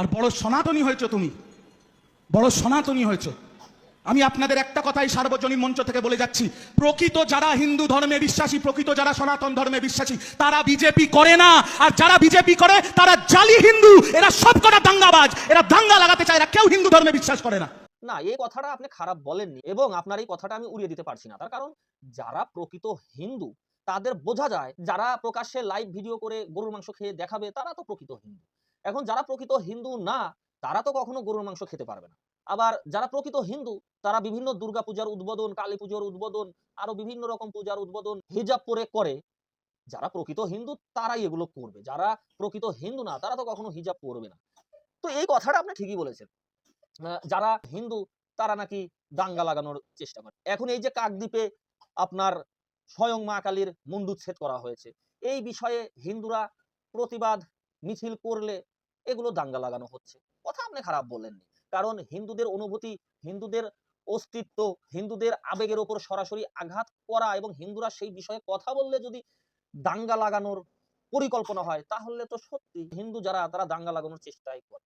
আর বড় সনাতনী হয়েছ তুমি। বড় সনাতনী হয়েছ। আমি আপনাদের একটা কথাই সার্বজনীন মঞ্চ থেকে বলে যাচ্ছি। প্রকৃত যারা হিন্দু ধর্মে বিশ্বাসী, প্রকৃত যারা সনাতন ধর্মে বিশ্বাসী, তারা বিজেপি করে না। আর যারা বিজেপি করে, তারা জালি হিন্দু। এরা সব কটা দাঙ্গাবাজ। এরা দাঙ্গা লাগাতে চায় এরা কেউ হিন্দু ধর্মে বিশ্বাস করে না। না, এই কথাটা আপনি খারাপ বলেননি। এবং আপনার এই কথাটা আমি উড়িয়ে দিতে পারছি না। তার কারণ, যারা প্রকৃত হিন্দু, তাদের বোঝা যায়, যারা প্রকাশ্যে লাইভ ভিডিও করে গরুর মাংস খেয়ে দেখাবে, তারা তো প্রকৃত হিন্দু। এখন যারা প্রকৃত হিন্দু না, তারা তো কখনো গরুর মাংস খেতে পারবে না। আবার যারা প্রকৃত হিন্দু, তারা বিভিন্ন দুর্গা পূজার উদ্বোধন, কালী পুজোর উদ্বোধন, আরও বিভিন্ন রকম পূজার উদ্বোধন, হিজাব পরে করে। যারা প্রকৃত হিন্দু, তারাই এগুলো করবে। যারা প্রকৃত হিন্দু না, তারা তো কখনো হিজাব পরবে না। তো এই কথাটা আপনি ঠিকই বলেছেন। যারা হিন্দু, তারা নাকি দাঙ্গা লাগানোর চেষ্টা করে। এখন এই যে কাকদ্বীপে আপনার স্বয়ং মা কালীর মন্দিরচ্ছেদ করা হয়েছে, এই বিষয়ে হিন্দুরা প্রতিবাদ মিছিল করলে এগুলো দাঙ্গা লাগানো হচ্ছে। কথা আপনি খারাপ বলেননি। কারণ হিন্দুদের অনুভূতি, হিন্দুদের অস্তিত্ব, হিন্দুদের আবেগের ওপর সরাসরি আঘাত করা এবং হিন্দুরা সেই বিষয়ে কথা বললে যদি দাঙ্গা লাগানোর পরিকল্পনা হয়, তাহলে তো সত্যি হিন্দু যারা, তারা দাঙ্গা লাগানোর চেষ্টাই করে।